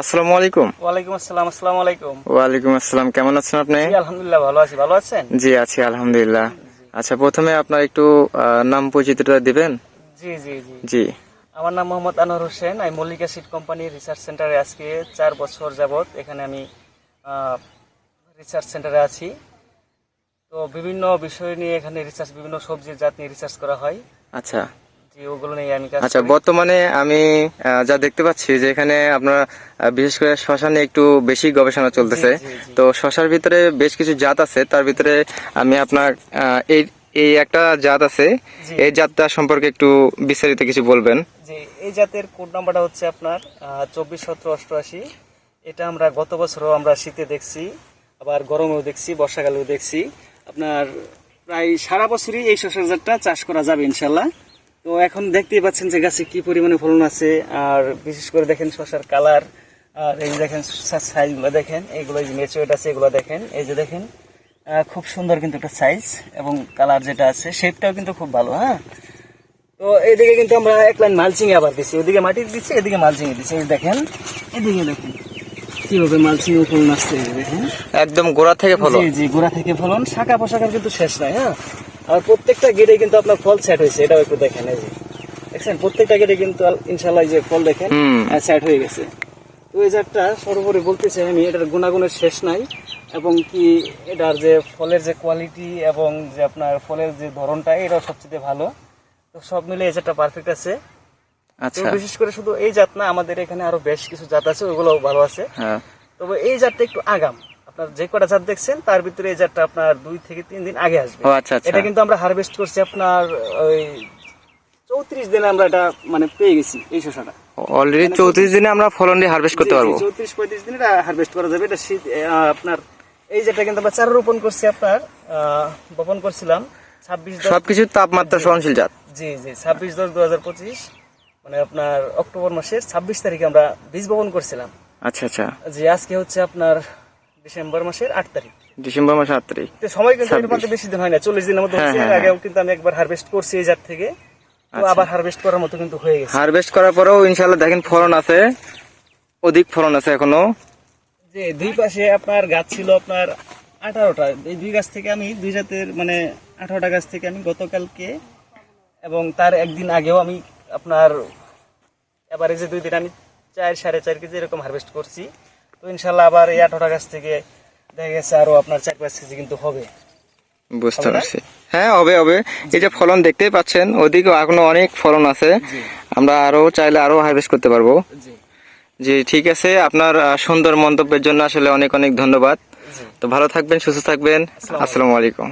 আসসালামু আলাইকুম। ওয়ালাইকুম আসসালাম আসসালামু আলাইকুম। ওয়ালাইকুম আসসালাম কেমন আছেন আপনি? আলহামদুলিল্লাহ ভালো আছি। ভালো আছেন? জি আছি আলহামদুলিল্লাহ। আচ্ছা প্রথমে আপনার একটু নাম পরিচিতিটা দিবেন? জি জি জি। জি। আমার নাম মোহাম্মদ আনোয়ার হোসেন। আমি মল্লিকা সিড কোম্পানির রিসার্চ সেন্টারে আজকে চার বছর যাবত এখানে আমি রিসার্চ সেন্টারে আছি। তো বিভিন্ন বিষয় নিয়ে এখানে রিসার্চ বিভিন্ন সবজির জাত নিয়ে রিসার্চ করা হয়। আচ্ছা। আচ্ছা বর্তমানে আমি যা দেখতে পাচ্ছি যে এখানে আপনার বিশেষ করে শশা নিয়ে একটু বেশি গবেষণা চলতেছে। তো শশার ভিতরে বেশ কিছু জাত আছে তার ভিতরে আমি আপনার এই এই একটা জাত আছে। এই জাতটা সম্পর্কে একটু বিস্তারিত কিছু বলবেন। এই জাতের কোড নাম্বারটা হচ্ছে আপনার চব্বিশ সতেরো অষ্টআশি। এটা আমরা গত বছরও আমরা শীতে দেখছি আবার গরমেও দেখছি বর্ষাকালেও দেখছি। আপনার প্রায় সারা বছরই এই শসার জাতটা চাষ করা যাবে ইনশাল্লাহ। তো এখন দেখতেই পাচ্ছেন যে গাছে কি পরিমাণে ফলন আছে আর বিশেষ করে দেখেন শসার কালার আর এই যে দেখেন সাইজগুলো দেখেন এগুলো যে মেচুয়েট আছে এগুলো দেখেন এই যে দেখেন খুব সুন্দর কিন্তু একটা সাইজ এবং কালার যেটা আছে শেপটাও কিন্তু খুব ভালো হ্যাঁ? তো এইদিকে কিন্তু আমরা এক লাইন মালচিং আবার দিচ্ছি ওদিকে মাটি দিচ্ছি এদিকে মালচিং দিচ্ছি এই দেখেন এদিকে দেখেন কীভাবে মালচিং ফলন আসছে দেখেন। একদম গোড়া থেকে ফলো জি জি গোড়া থেকে ফলন শাখা পোশাকার কিন্তু শেষ নাই হ্যাঁ? আর প্রত্যেকটা গেটে কিন্তু আপনার ফল সেট হয়েছে এটাও একটু দেখেন এই যে। দেখছেন? প্রত্যেকটা গেটে কিন্তু ইনশাল্লাহ এই যে ফল দেখেন। সেট হয়ে গেছে। তো এই জাতটা সর্বোপরি বলতে চাই আমি এটার গুণাগুণের শেষ নাই এবং কি এটার যে ফলের যে কোয়ালিটি এবং যে আপনার ফলের যে ধরনটা এটাও সবচেয়ে ভালো। তো সব মিলে এই জাতটা পারফেক্ট আছে। আচ্ছা। বিশেষ করে শুধু এই জাত না আমাদের এখানে আরও বেশ কিছু জাত আছে ওগুলো ভালো আছে। হ্যাঁ। তবে এই জাতটা একটু আগাম। আপনার যে কটা জাত দেখছেন তার ভিতরে এই জাতটা আপনার দুই থেকে তিন দিন আগে আসবে। আচ্ছা আচ্ছা। এটা কিন্তু আমরা হারভেস্ট করছি আপনার ওই চৌত্রিশ দিনে আমরা এটা মানে পেয়ে গেছি এই অলরেডি চৌত্রিশ দিনে আমরা ফলন দিয়ে হারভেস্ট করতে পারব। চৌত্রিশ পঁয়ত্রিশ দিনে এটা হারভেস্ট করা যাবে। এটা শীত আপনার এই যেটা কিন্তু আমরা চারা রোপণ করছি আপনার বপন করছিলাম। ছাব্বিশ সবকিছু তাপমাত্রা সহনশীল জাত। জি জি ছাব্বিশ দশ দু হাজার পঁচিশ মানে আপনার অক্টোবর মাসের ছাব্বিশ তারিখে আমরা বীজ বপন করছিলাম। আচ্ছা আচ্ছা। জি আজকে হচ্ছে আপনার ডিসেম্বর মাসের আট তারিখ। ডিসেম্বর মাসে আট তারিখ। তো সময় কিন্তু এর 26 বেশি দিন হয় না চল্লিশ দিনের মধ্যে হ্যাঁ, হ্যাঁ, আগেও কিন্তু আমি একবার হারভেস্ট করছি এই জাত থেকে। তো আবার হারভেস্ট করার মতো কিন্তু হয়ে গেছে। হারভেস্ট করার পরেও ইনশাল্লাহ দেখেন ফলন আছে অধিক ফলন আছে এখনও। যে দুই পাশে আপনার গাছ ছিল আপনার আঠারোটা। এই দুই গাছ থেকে আমি দুই জাতের মানে আঠারোটা গাছ থেকে আমি গতকালকে এবং তার একদিন আগেও আমি আপনার এবারে যে দুই দিন আমি চার সাড়ে চার কেজি এরকম হারভেস্ট করছি। তো ইনশাল্লাহ আবার এই আঠারোটা গাছ থেকে দেখা গেছে আরও আপনার চার পাঁচ কেজি কিন্তু হবে। বুঝতে পারছি। হ্যাঁ হবে হবে। এই যে ফলন দেখতেই পাচ্ছেন ওদিকেও এখনও অনেক ফলন আছে। আমরা আরও চাইলে আরও হারভেস্ট করতে পারব। জি। ঠিক আছে। আপনার সুন্দর মন্তব্যের জন্য আসলে অনেক অনেক ধন্যবাদ। তো ভালো থাকবেন সুস্থ থাকবেন। আসসালামু আলাইকুম।